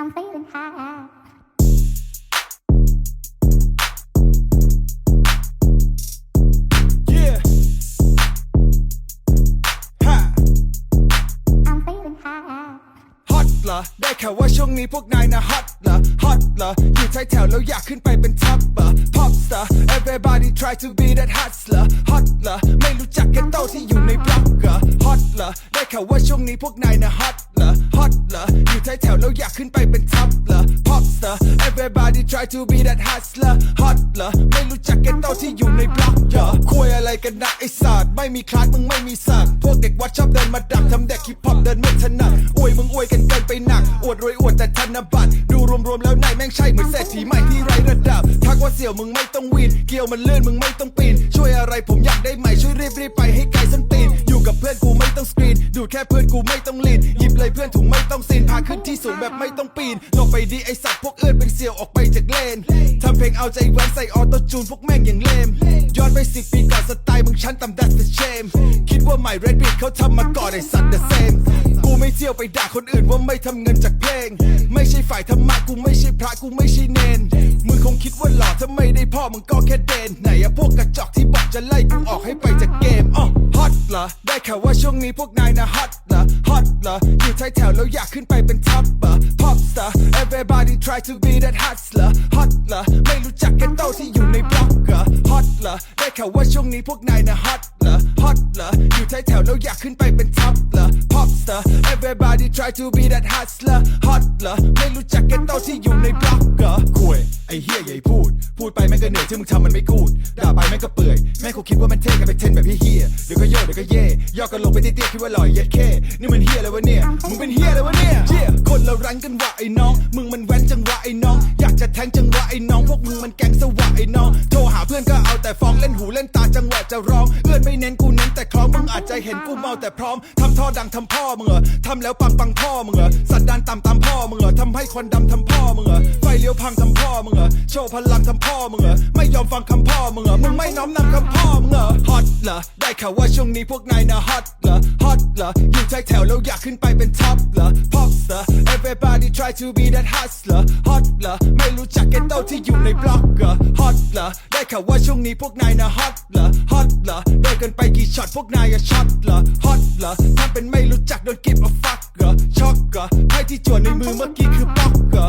I'm feeling high. Yeah. Ha. I'm feeling high. ฮอตเหรอได้ข่าวว่าช่วงนี้พวกนายนะฮอตเหรอฮอตเหรออยู่ท้ายแถวแล้วอยากขึ้นไปเป็นท็อปเหรอ pop star everybody try to be that hustler ฮอตเหรอไม่รู้จักกันโตที่อยู่ในบล็อกเหรอฮอตเหรอได้ข่าวว่าช่วงนี้พวกนายนะฮอตเหรอฮอต เหรออยู่ท้ายแถวแล้วอยากขึ้นไปเป็นท็อปเหรอ pop star everybody try to be that hustler ฮอตเหรอไม่รู้จักกันโตที่อยู่ในบล็อกเหรอคุยอะไรกันนะไอ้ศาสตร์ไม่มีคลาสมึงไม่มีสักพวกเด็กวัดชอบเดินมาดักทำเด็กฮิปฮอปเดินไม่ถนัดอวยมึงอวยกันเกินไปหนัก อวดรวยอวดแต่ธนบัตรดูรวมๆแล้วนายแม่งใช่เหมือนเศรษฐีใหม่ที่ไร้ระดับทักว่าเสี่ยวมึงไม่ต้องวีนเกี่ยวมันเลื่อนมึงไม่ต้องปีนช่วยอะไรผมอยากได้ใหม่ช่วยรีบรีบๆไปให้ไกลส้นตีน อยู่กับเพื่อนกูไม่ต้องสกรีน ดูดแค่เพื่อนกูไม่ต้องลีนหยิบเลยเพื่อนถุงไม่ต้องซีน พาขึ้นที่สูงแบบไม่ต้องปีนลงไปดีไอสัตว์พวกเอื้อนเป็นเสียวออกไปจากเลนทำเพลงเอาใจแว้นใส่ออโต้จูนพวกแม่งอย่างเลมย้อนไปสิปีก่อนสไตล์มึงชั้นต่ำ that's the shame คิดว่าใหม่ Red Beat เขาทำมาก่อนไอสัตว์ the same กูไม่เที่ยวไปด่าคนอื่นว่าไม่ทำเงินจากเพลง ไม่ใช่ฝ่ายธรรมะกูไม่ใช่พระกูไม่ใช่เนนมึงคงคิดว่าหล่อถ้าไม่ได้พ่อมึงก็แค่เดนไหนอะพวกกระจอกที่บอกจะไล่กูออกให้ไปจากเกมอ๋อ รอ ได้ข่าวว่าช่วงนี้พวกนายนะฮอตเหรอฮอตเหรออยู่ท้ายแถวแล้วอยากขึ้นไปเป็นท็อปเหรอ pop star everybody try to be that hustler ฮอตเหรอไม่รู้จักกันโตที่อยู่ในบล็อกเหรอฮอตเหรอได้ข่าวว่าช่วงนี้พวกนายนะฮอตเหรอฮอตเหรออยู่ท้ายแถวแล้วอยากขึ้นไปเป็นท็อปเหรอ pop star everybody try to be that hustler ฮอตเหรอไม่รู้จักกันโตที่อยู่ในบล็อกเหรอคุยไอ้เฮียใหญ่พูด พูดไปแม่งก็เหนื่อยที่มึงทำมันไม่กูดด่าไปแม่งก็เปื่อยแม่งคงคิดว่ามันเท่กันไปเทนแบบเฮียๆเดี๋ยวก็โยกเดี๋ยวก็เย่ย่อกันลงไปเตี้ยๆคิดว่าหล่อยเย็ดแค่นี่มันเฮียอะไรวะเนี่ยมึงเป็นเฮียอะไรวะเนี่ยเฮียคนเรารันกันว่ะไอ้น้องมึงมันแว้นจังหวะไอ้น้องอยากจะแทงจังหวะไอ้น้องพวกมึงมันแกงสวะไอ้น้องโทรหาเพื่อนก็เอาแต่ฟ้องเล่นหูเล่นตาจังหวะจะร้องเอื้อนไม่เน้นกูเน้นแต่คล้องมึงอาจจะเห็นกูเมาแต่พร้อมทำท่อดังทำพ่อมึงเหรอทำแล้วปังปังพ่อมึงเหรอสันดานต่ำตามพ่อมึงเหรอทำ ให้คนดำทำพ่อมึงเหรอไฟเลี้ยวพังทำพ่อมึงเหรอโชว์พลังทำพ่อมึงเหรอไม่ยอมฟังคำพ่อมึงเหรอมึงไม่น้อมนำคำพ่อมึงเหรอฮอตเหรอได้ข่าวว่าช่วงนี้พวกนายนะฮอตเหรอฮอตเหรออยู่ท้ายแถวแล้วอยากขึ้นไปเป็นท็อปเหรอ pop star everybody try to be that hustler ฮอตเหรอไม่รู้จักแกโต้ที่อยู่ในบล็อกเหรอฮอตเหรอได้ข่าวว่าช่วงนี้พวกนายนะฮอตเหรอฮอตเหรอโดนกันไปกี่ช็อตพวกนายอะช็อตเหรอฮอตเหรอถ้าเป็นไม่รู้จักโดนกิบมาฟักเหรอช็อก ที่จวดในมือเมื่อกี้คือป๊อกเหรอ